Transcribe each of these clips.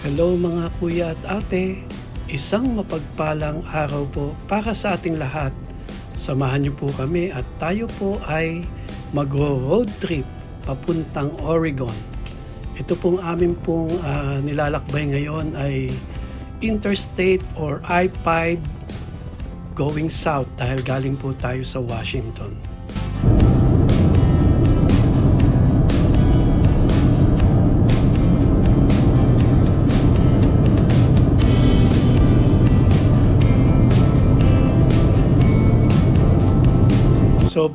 Hello mga kuya at ate, isang mapagpalang araw po para sa ating lahat. Samahan niyo po kami at tayo po ay magro-road trip papuntang Oregon. Ito pong amin pong ah, nilalakbay ngayon ay interstate or I-5 going south dahil galing po tayo sa Washington.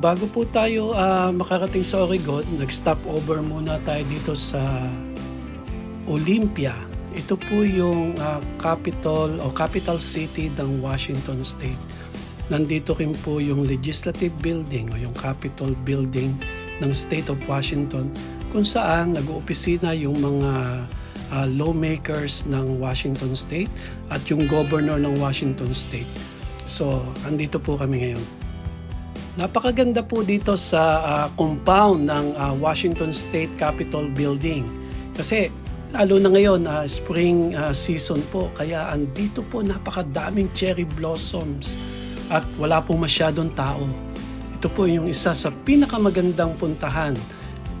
Bago po tayo ah, makarating sa Oregon, nag-stop over muna tayo dito sa Olympia. Ito po yung ah, capital o capital city ng Washington State. Nandito rin po yung legislative building o yung capitol building ng State of Washington kung saan nag-oopisina yung mga ah, lawmakers ng Washington State at yung governor ng Washington State. So, andito po kami ngayon. Napakaganda po dito sa ah, compound ng ah, Washington State Capitol Building. Kasi lalo na ngayon, ah, spring ah, season po, kaya andito po napakadaming cherry blossoms at wala po masyadong tao. Ito po yung isa sa pinakamagandang puntahan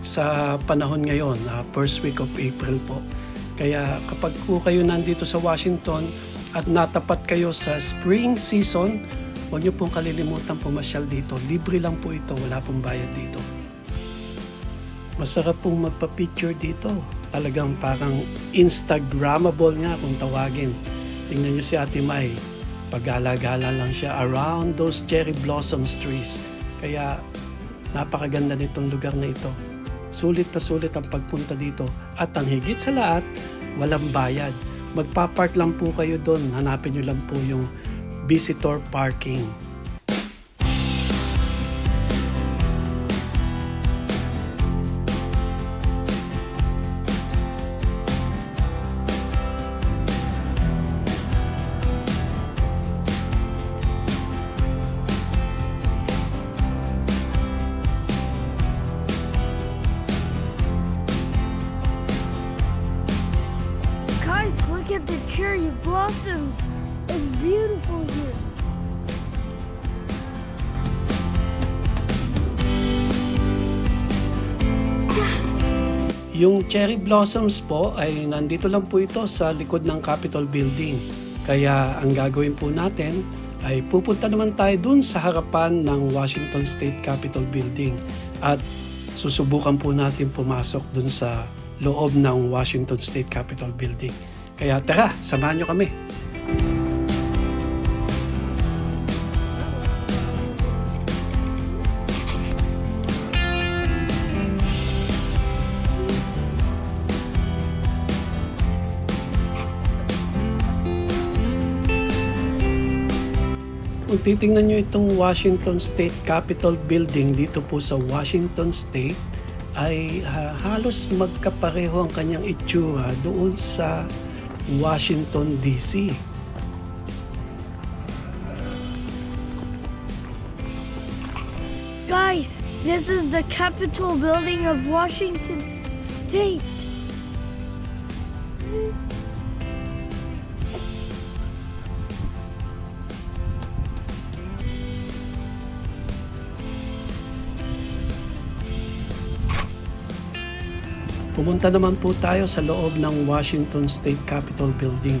sa panahon ngayon, ah, first week of April po. Kaya kapag po kayo nandito sa Washington at natapat kayo sa spring season, Huwag niyo pong kalilimutan pumasyal dito. Libre lang po ito, wala pong bayad dito. Masarap pong magpa-picture dito. Talagang parang Instagrammable nga kung tawagin. Tingnan niyo si Ate Mai. Pagala-gala lang siya around those cherry blossoms trees. Kaya napakaganda nitong lugar na ito. Sulit na sulit ang pagpunta dito. At ang higit sa lahat, walang bayad. Magpa-park lang po kayo doon. Hanapin niyo lang po yung visitor parking. Guys, look at the cherry blossoms. Beautiful here. Yung cherry blossoms po ay nandito lang po ito sa likod ng Capitol Building. Kaya ang gagawin po natin ay pupunta naman tayo dun sa harapan ng Washington State Capitol Building at susubukan po natin pumasok dun sa loob ng Washington State Capitol Building. Kaya tara, samahan nyo kami. Titingnan nyo itong Washington State Capitol Building dito po sa Washington State, ay ah, halos magkapareho ang kanyang itsura doon sa Washington DC. Guys, this is the Capitol building of Washington State. Pumunta naman po tayo sa loob ng Washington State Capitol Building.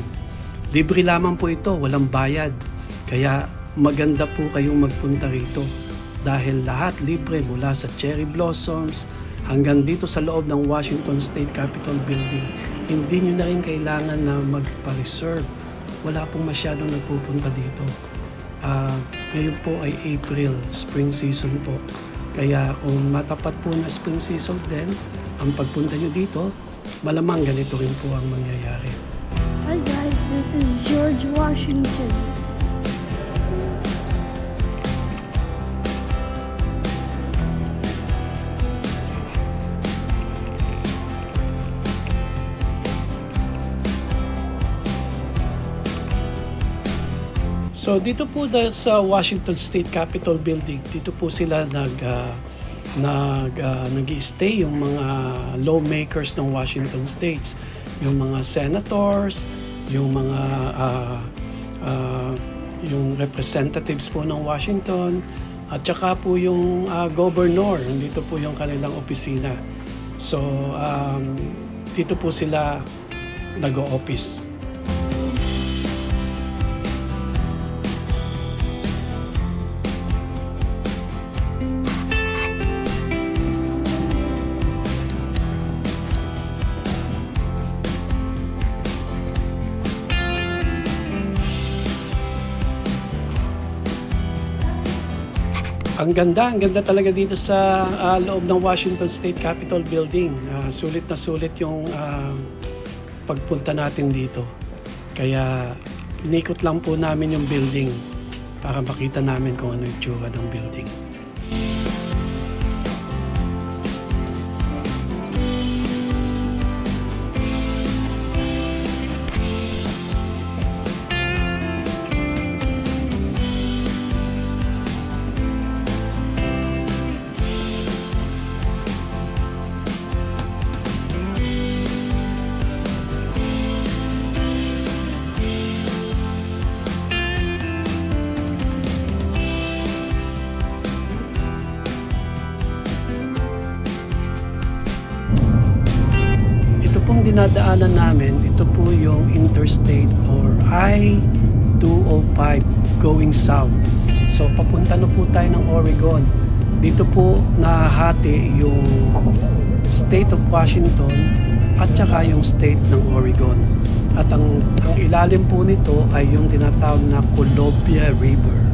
Libre lamang po ito, walang bayad. Kaya maganda po kayong magpunta rito. Dahil lahat libre mula sa cherry blossoms hanggang dito sa loob ng Washington State Capitol Building. Hindi nyo na rin kailangan na magpa-reserve. Wala pong masyadong nagpupunta dito. Ah, ngayon po ay April, spring season po. Kaya kung matapat po na spring season din, ang pagpunta nyo dito, malamang ganito rin po ang mangyayari. Hi guys, this is George Washington. So dito po sa Washington State Capitol Building, dito po sila nag ah, nag uh, nag-stay yung mga lawmakers ng Washington States. yung mga senators, yung mga ah, ah, yung representatives po ng Washington at saka po yung ah, governor, nandito po yung kanilang opisina. So, um, dito po sila nag-o-office. Ang ganda, ang ganda talaga dito sa ah, loob ng Washington State Capitol Building. Ah, sulit na sulit yung ah, pagpunta natin dito. Kaya inikot lang po namin yung building para makita namin kung ano yung tsura ng building. Dito po nahati yung state of Washington at saka yung state ng Oregon. At ang, ang ilalim po nito ay yung tinatawag na Columbia River.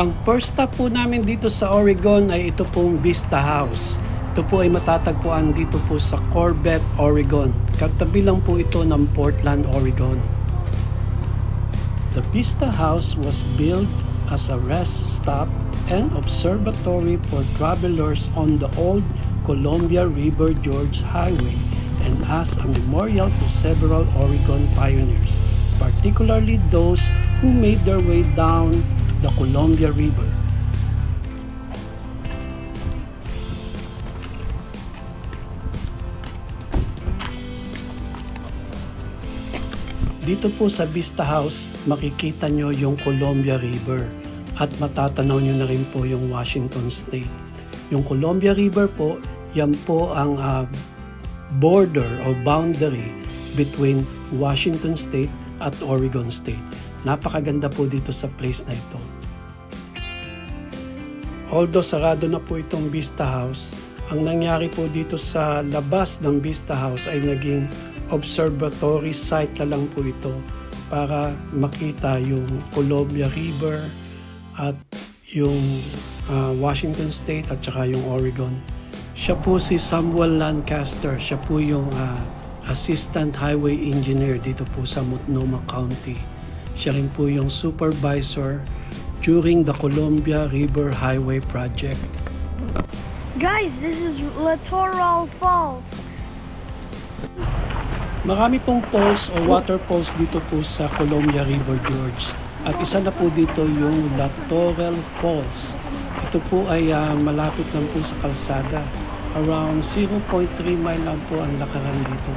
Ang first stop po namin dito sa Oregon ay ito pong Vista House. Ito po ay matatagpuan dito po sa Corbett, Oregon. Katabi lang po ito ng Portland, Oregon. The Vista House was built as a rest stop and observatory for travelers on the old Columbia River George Highway and as a memorial to several Oregon pioneers, particularly those who made their way down the Columbia River. Dito po sa Vista House, makikita nyo yung Columbia River at matatanaw nyo na rin po yung Washington State. Yung Columbia River po, yan po ang ah, border o boundary between Washington State at Oregon State. Napakaganda po dito sa place na ito. Although sarado na po itong Vista House, ang nangyari po dito sa labas ng Vista House ay naging observatory site na lang po ito para makita yung Columbia River at yung ah, Washington State at saka yung Oregon. Siya po si Samuel Lancaster. Siya po yung ah, Assistant Highway Engineer dito po sa Multnomah County. Siya rin po yung supervisor during the Columbia River Highway Project. Guys, this is Littoral Falls. Marami pong falls o waterfalls dito po sa Columbia River George. At isa na po dito yung La Torrel Falls. Ito po ay ah, malapit lang po sa kalsada. Around 0.3 mile lang po ang lakaran dito.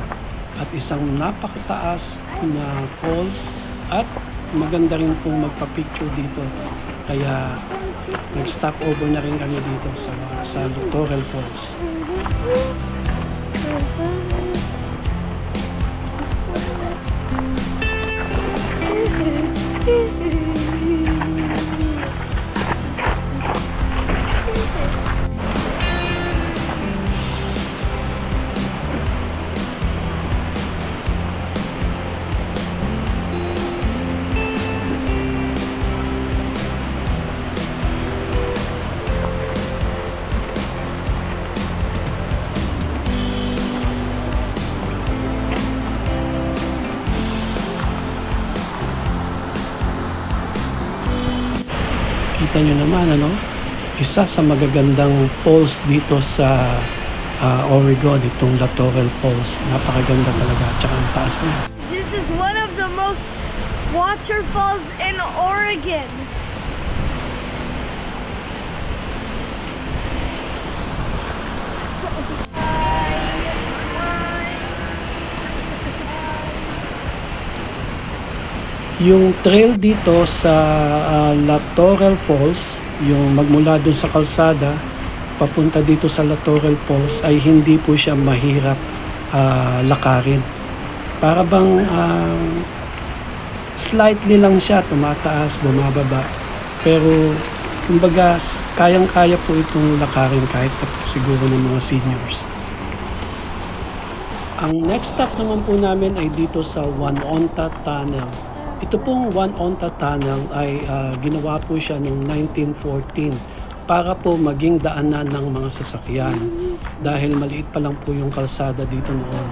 At isang napakataas na falls at maganda rin pong magpa-picture dito. Kaya nag-stop over na rin kami dito sa, sa Littoral Falls. Kita nyo naman, ano? Isa sa magagandang falls dito sa ah, Oregon, itong Latourell Falls. Napakaganda talaga, tsaka ang taas niya. This is one of the most waterfalls in Oregon. Yung trail dito sa ah, Latourell Falls, yung magmula dun sa kalsada, papunta dito sa Latourell Falls ay hindi po siya mahirap ah, lakarin. Para bang ah, slightly lang siya tumataas, bumababa. Pero kumbaga kayang-kaya po itong lakarin kahit na siguro ng mga seniors. Ang next stop naman po namin ay dito sa Wanonta Tunnel. Ito pong Wanonta Tunnel ay ah, ginawa po siya noong 1914 para po maging daanan ng mga sasakyan dahil maliit pa lang po yung kalsada dito noon.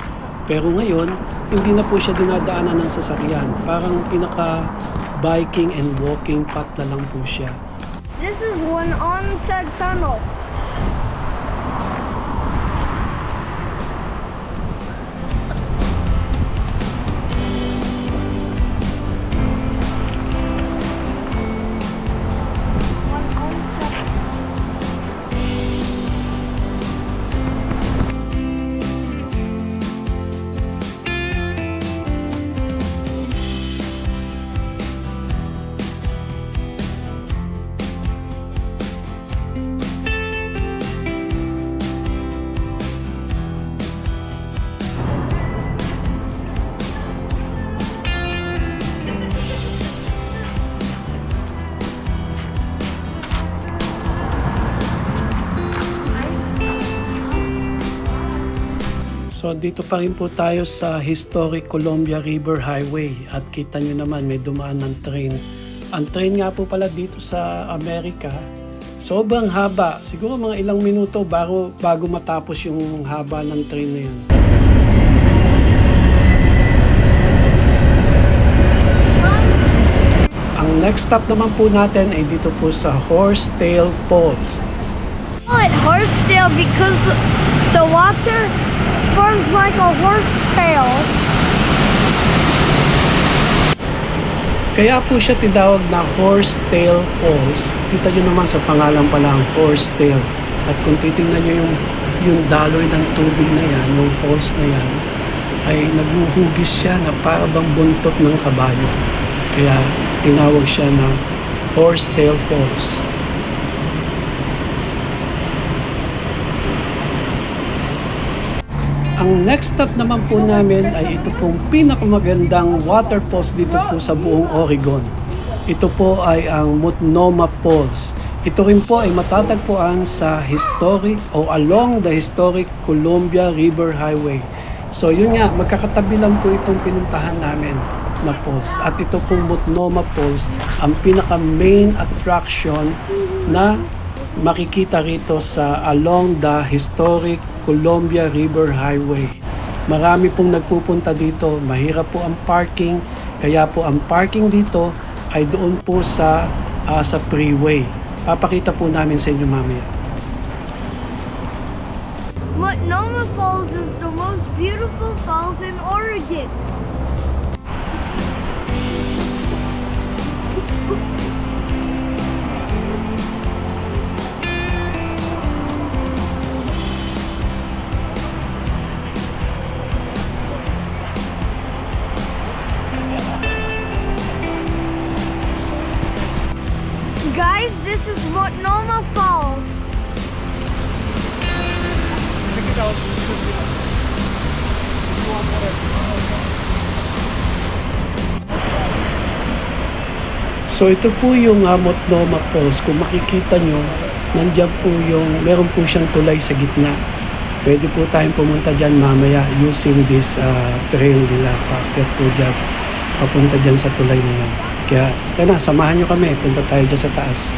Pero ngayon, hindi na po siya dinadaanan ng sasakyan. Parang pinaka biking and walking path na lang po siya. This is one on tunnel. So dito pa rin po tayo sa historic Columbia River Highway at kita nyo naman may dumaan ng train. Ang train nga po pala dito sa Amerika, sobrang haba. Siguro mga ilang minuto bago, bago matapos yung haba ng train na yun. Ang next stop naman po natin ay dito po sa Horsetail Falls. horsetail because the water forms like a horse tail. Kaya po siya tinawag na Horsetail Falls. Kita nyo naman sa pangalan pa lang, Horsetail. At kung titingnan nyo yung, yung daloy ng tubig na yan, yung falls na yan, ay naghuhugis siya na para bang buntot ng kabayo. Kaya tinawag siya na Horsetail Falls. Ang next stop naman po namin ay ito pong pinakamagandang waterfalls dito po sa buong Oregon. Ito po ay ang Multnomah Falls. Ito rin po ay matatagpuan sa historic o along the historic Columbia River Highway. So yun nga, magkakatabi lang po itong pinuntahan namin na falls. At ito pong Multnomah Falls, ang pinaka main attraction na makikita rito sa along the historic Columbia River Highway. Marami pong nagpupunta dito, mahirap po ang parking, kaya po ang parking dito ay doon po sa ah, sa freeway. Papakita po namin sa inyo mamaya. Multnomah Falls is the most beautiful falls in Oregon. So ito po yung uh, Motnoma Falls. Kung makikita nyo, nandyan po yung, meron po siyang tulay sa gitna. Pwede po tayong pumunta dyan mamaya using this uh, trail nila. Paakyat po dyan, papunta dyan sa tulay na yan. Kaya, tara, samahan nyo kami. Punta tayo dyan sa taas.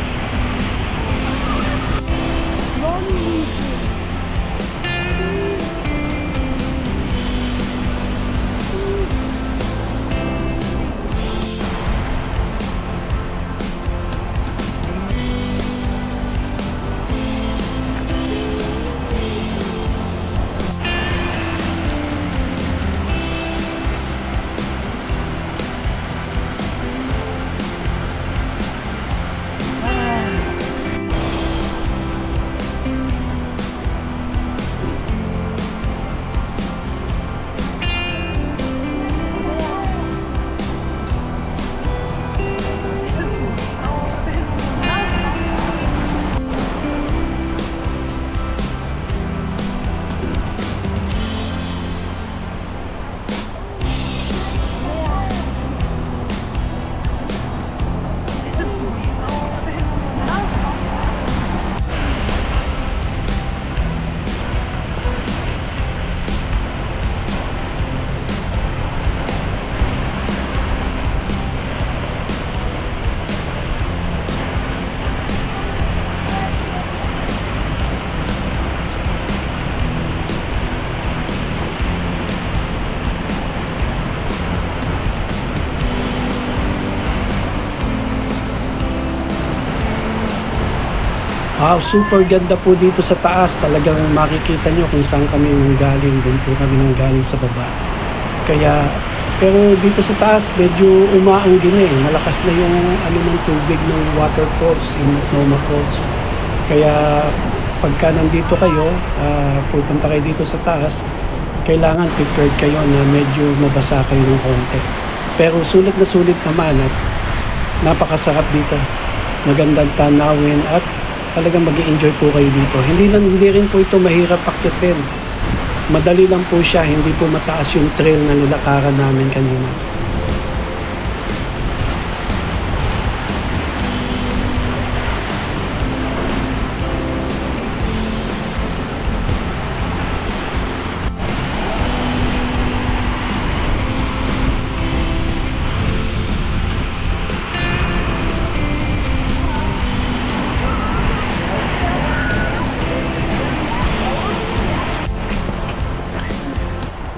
Wow, super ganda po dito sa taas. Talagang makikita nyo kung saan kami nanggaling. Doon po kami nanggaling sa baba. Kaya, pero dito sa taas, medyo umaanggi na eh. Malakas na yung ano ng tubig ng waterfalls, yung Multnomah Falls. Kaya, pagka nandito kayo, ah, pupunta kayo dito sa taas, kailangan prepared kayo na medyo mabasa kayo ng konti. Pero sulit na sulit naman at napakasarap dito. Magandang tanawin at talagang mag enjoy po kayo dito. Hindi, lang, hindi rin po ito mahirap akitin. Madali lang po siya, hindi po mataas yung trail na nilakaran namin kanina.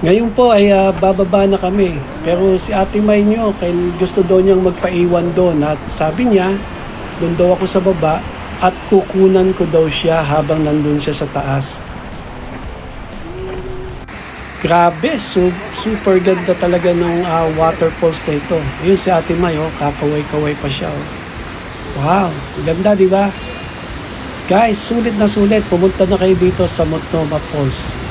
Ngayon po ay ah, bababa na kami. Pero si Ate May nyo, gusto daw niyang magpaiwan doon. At sabi niya, doon daw ako sa baba at kukunan ko daw siya habang nandun siya sa taas. Grabe, su- super ganda talaga ng ah, waterfalls na ito. Yun si Ate May, oh, kakaway-kaway pa siya. Oh. Wow, ganda di ba? Guys, sulit na sulit. Pumunta na kayo dito sa Multnomah Falls.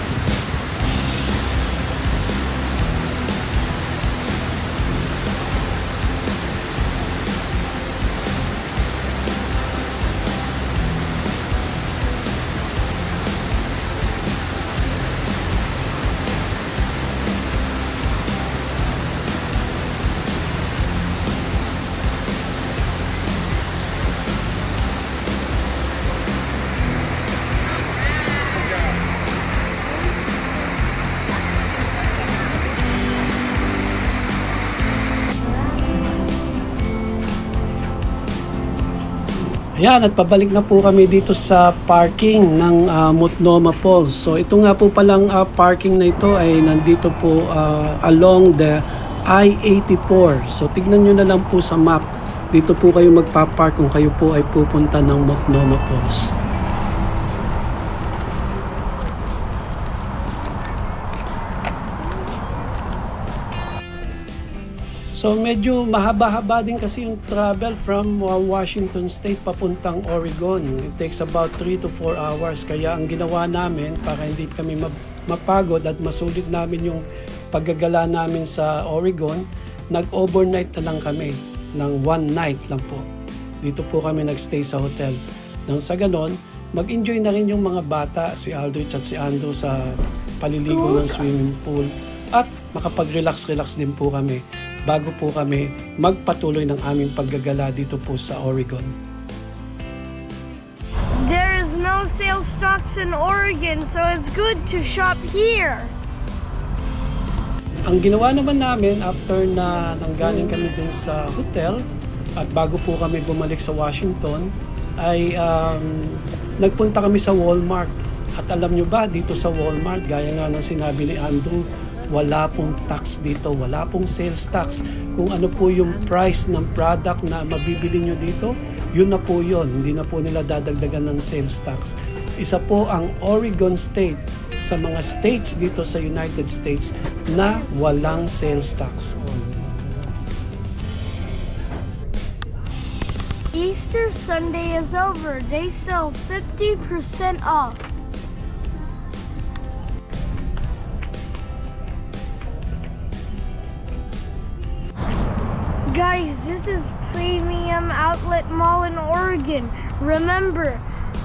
Ayan, at pabalik na po kami dito sa parking ng uh, Multnomah Falls. So ito nga po palang ah, parking na ito ay nandito po ah, along the I-84. So tignan nyo na lang po sa map. Dito po kayo magpa-park kung kayo po ay pupunta ng Multnomah Falls. So medyo mahaba-haba din kasi yung travel from uh, Washington State papuntang Oregon. It takes about 3 to 4 hours. Kaya ang ginawa namin para hindi kami map- mapagod at masulit namin yung paggagala namin sa Oregon, nag-overnight na lang kami ng one night lang po Dito po kami nagstay sa hotel. Nang sa ganon, mag-enjoy na rin yung mga bata, si Aldrich at si Ando sa paliligo ng swimming pool at makapag-relax-relax din po kami bago po kami magpatuloy ng aming paggagala dito po sa Oregon. There is no sales stocks in Oregon, so it's good to shop here. Ang ginawa naman namin after na nanggaling kami dun sa hotel at bago po kami bumalik sa Washington ay um, nagpunta kami sa Walmart. At alam nyo ba, dito sa Walmart, gaya nga ng sinabi ni Andrew, wala pong tax dito, wala pong sales tax. Kung ano po yung price ng product na mabibili nyo dito, yun na po yun. Hindi na po nila dadagdagan ng sales tax. Isa po ang Oregon State sa mga states dito sa United States na walang sales tax. Easter Sunday is over. They sell 50% off. Guys, this is Premium Outlet Mall in Oregon. Remember,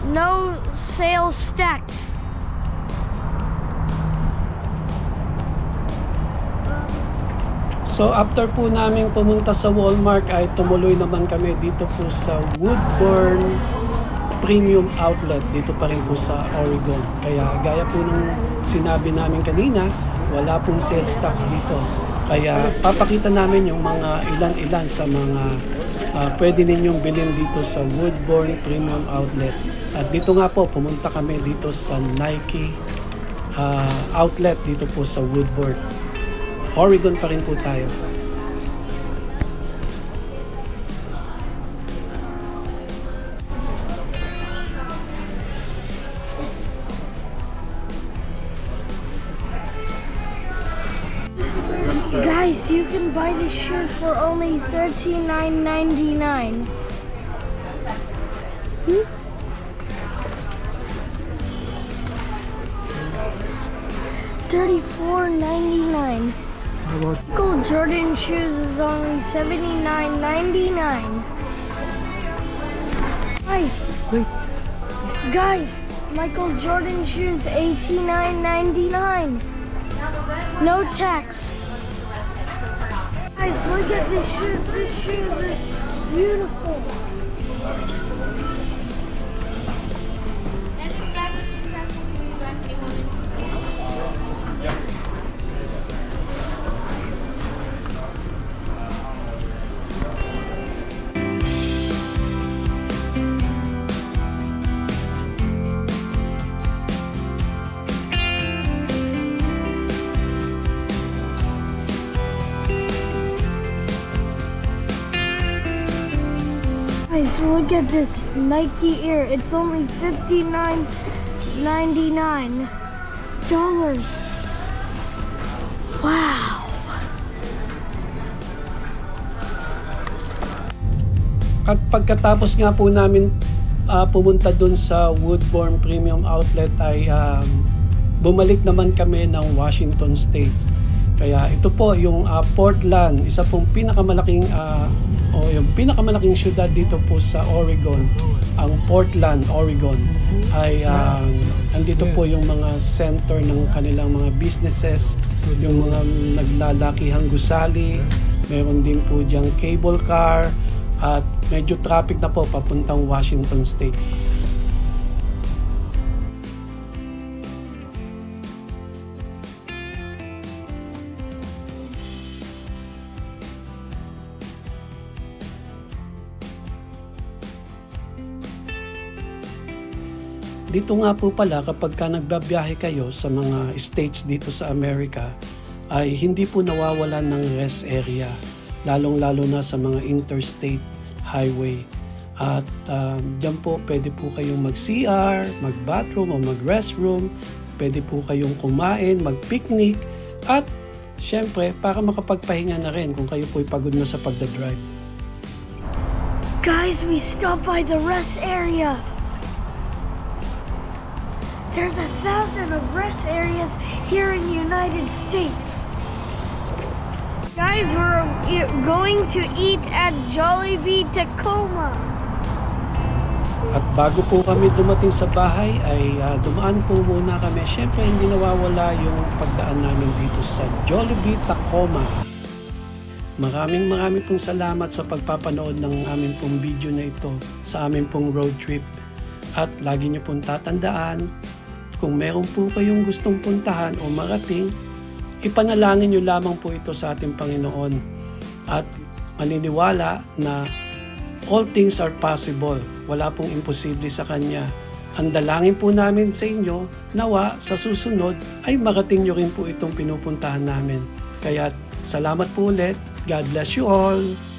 no sales tax. So after po namin pumunta sa Walmart ay tumuloy naman kami dito po sa Woodburn Premium Outlet dito pa rin po sa Oregon. Kaya gaya po ng sinabi namin kanina, wala pong sales tax dito. Kaya papakita namin yung mga ilan-ilan sa mga ah, pwede ninyong bilhin dito sa Woodburn Premium Outlet. At dito nga po, pumunta kami dito sa Nike ah, outlet dito po sa Woodburn. Oregon pa rin po tayo. You can buy these shoes for only $39.99. Hmm? $34.99. Michael Jordan shoes is only $79.99. Guys, Wait. guys, Michael Jordan shoes $89.99. No tax. Guys, look at this shoes. This shoes is beautiful. Guys, look at this Nike Air. It's only $59.99. Dollars. Wow. At pagkatapos nga po namin ah, pumunta dun sa Woodbourne Premium Outlet ay um, bumalik naman kami ng Washington State. Kaya ito po yung ah, Portland, isa pong pinakamalaking ah, o yung pinakamalaking syudad dito po sa Oregon, ang Portland, Oregon ay um, andito po yung mga center ng kanilang mga businesses, yung mga naglalakihang gusali, meron din po diyang cable car, at medyo traffic na po papuntang Washington State. Dito nga po pala kapag ka nagbabiyahe kayo sa mga states dito sa Amerika ay hindi po nawawalan ng rest area lalong-lalo na sa mga interstate highway. At um, dyan po pwede po kayong mag-CR, mag-bathroom o mag-restroom, pwede po kayong kumain, mag-picnic at syempre para makapagpahinga na rin kung kayo po'y pagod na sa pagdadrive. Guys, we stopped by the rest area. There's a thousand of rest areas here in the United States. Guys, we're going to eat at Jollibee Tacoma. At bago po kami dumating sa bahay ay ah, dumaan po muna kami. Siyempre hindi nawawala yung pagdaan namin dito sa Jollibee, Tacoma. Maraming maraming pong salamat sa pagpapanood ng aming pong video na ito sa aming pong road trip. At lagi niyo pong tatandaan, kung meron po kayong gustong puntahan o marating, ipanalangin niyo lamang po ito sa ating Panginoon. At maniniwala na all things are possible. Wala pong imposible sa Kanya. Ang dalangin po namin sa inyo, nawa sa susunod ay marating nyo rin po itong pinupuntahan namin. Kaya salamat po ulit. God bless you all.